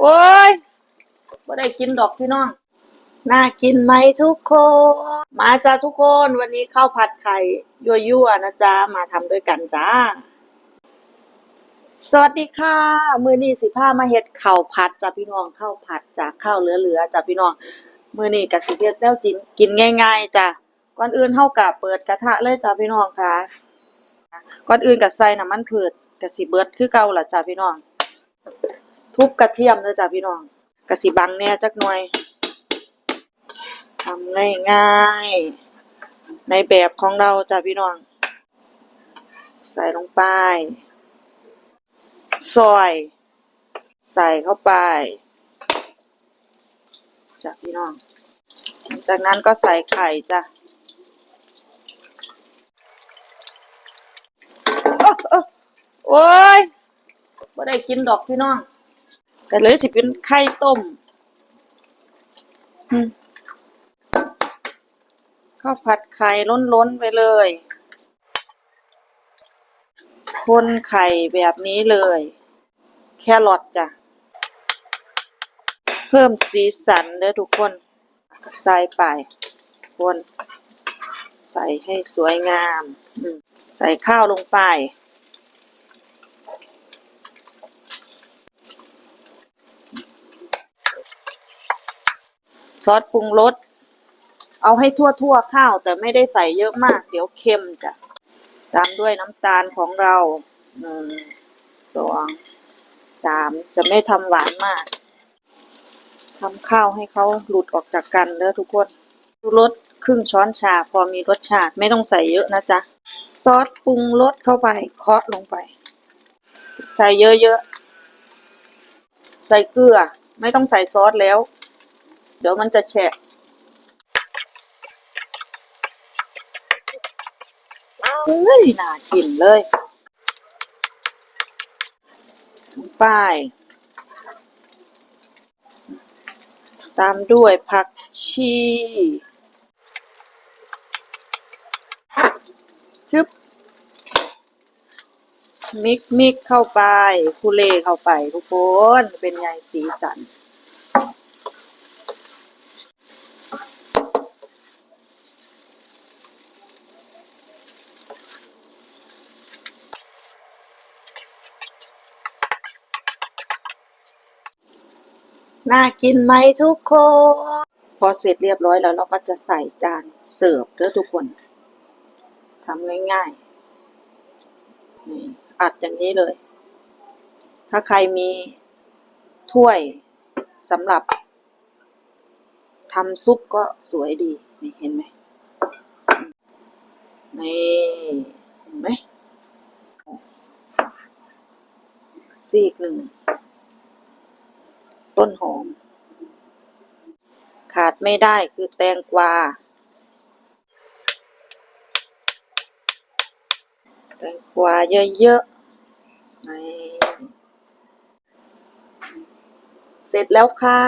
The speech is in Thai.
โอ้ยบ่ได้กินดอกพี่น้อง น่ากินไหมทุกคน มาจ้าทุกคน วันนี้ข้าวผัดไข่ยั่วๆนะจ๊ะ มาทำด้วยกันจ้า สวัสดีค่ะ มื้อนี้สิพามาเฮ็ดข้าวผัดจ้ะพี่น้องข้าวผัดจากข้าวเหลือๆจ้ะพี่น้อง มื้อนี้ก็สิเฮ็ดแนวกินกินง่ายๆจ้ะก่อนอื่นเฮาก็เปิดกระทะเลยจ้ะพี่น้องค่ะ ก่อนอื่นก็ใส่น้ำมันพืชก็สิเบิดคือเก่าล่ะจ้ะพี่น้อง ทุบกระเทียมเลยจ้ะพี่น้องก็สิบังแน่จักหน่อยทำง่ายๆในแบบของเราจ้ะพี่น้อง ใส่ลงไปซอย ใส่เข้าไปจ้ะพี่น้อง จากนั้นก็ใส่ไข่จ้ะโอ๊ะโอ๊ะโอ้ยบ่ได้กินดอกพี่น้อง ก็เลยสิเป็นไข่ต้มอืมข้าวผัดไข่ล้นๆไปเลย คนไข่แบบนี้เลย แครอทจ้ะ เพิ่มสีสันเด้อทุกคน ใส่ไปคน ใส่ให้สวยงามอืมใส่ข้าวลงไป ซอสปรุงรสเอาให้ทั่วๆข้าว แต่ไม่ได้ใส่เยอะมาก เดี๋ยวเค็มจ้ะตามด้วยน้ำตาลของเราหนึ่งสองสามจะไม่ทำหวานมากทำข้าวให้เขาหลุดออกจากกันเด้อทุกคนชูรสครึ่งช้อนชาพอมีรสชาติไม่ต้องใส่เยอะนะจ๊ะ ซอสปรุงรสเข้าไปเคาะลงไป ใส่เยอะๆ ใส่เกลือ ไม่ต้องใส่ซอสแล้ว เดี๋ยวมันจะแฉะเฮ้ยน่ากินเลยลงไปตามด้วยผักชีชึบมิกมิกเข้าไปคุเลเข้าไปทุกคน เป็นไงสีสัน น่ากินไหมทุกคน พอเสร็จเรียบร้อยแล้วเราก็จะใส่จานเสิร์ฟเด้อทุกคนทำง่ายๆนี่อัดอย่างนี้เลย ถ้าใครมีถ้วยสำหรับทำซุปก็สวยดีนี่เห็นไหมนี่เห็นไหมซีกหนึ่ง ต้นหอม ขาดไม่ได้คือแตงกวา แตงกวาเยอะๆเสร็จแล้วค่ะ